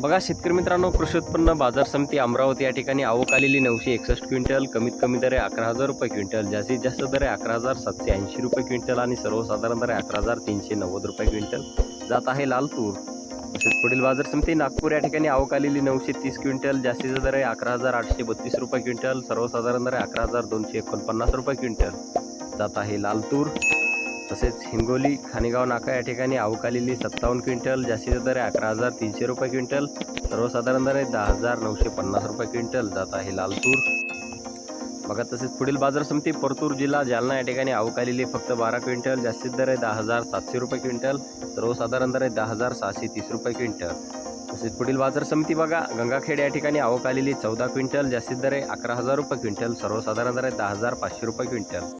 बघा शेतकरी मित्रांनो कृषी उत्पन्न बाजार समिती अमरावती या ठिकाणी आवक आलेली नऊशे एकसष्ट क्विंटल कमीत कमी दर अकरा हजार रुपये क्विंटल जास्तीत जास्त दर अकरा हजार सातशे ऐंशी रुपये क्विंटल आणि सर्वसाधारण दर अकरा हजार तीनशे नव्वद रुपये क्विंटल. जात आहे लाल तूर तसेच पुढील बाजार समिती नागपूर या ठिकाणी आवक आलेली नऊशे तीस क्विंटल जास्तीचा दर आहे अकरा हजार आठशे बत्तीस रुपये क्विंटल सर्वसाधारण दर आहे अकरा हजार दोनशे एकोणपन्नास रुपये क्विंटल. जात आहे लाल तूर तसेच हिंगोली खानेगाव नाका या ठिकाणी आवक सत्तावन्न क्विंटल जास्तीचा दर अकरा हजार तीनशे रुपये क्विंटल सर्वसाधारण दर आहे दहा हजार नऊशे पन्नास रुपये क्विंटल जात आहे लाल तूर बघा तसेच पुढील बाजार समिती परतूर जिल्हा जालना या ठिकाणी आवक फक्त बारा क्विंटल जास्तीत दर आहे दहा हजार सातशे रुपये क्विंटल सर्वसाधारण दर आहे दहा हजार सहाशे तीस रुपये क्विंटल. तसेच पुढील बाजार समिती बघा गंगाखेड या ठिकाणी आवक आलेली चौदा क्विंटल जास्तीत दर आहे अकरा हजार रुपये क्विंटल सर्वसाधारण दर आहे दहा हजार पाचशे रुपये क्विंटल.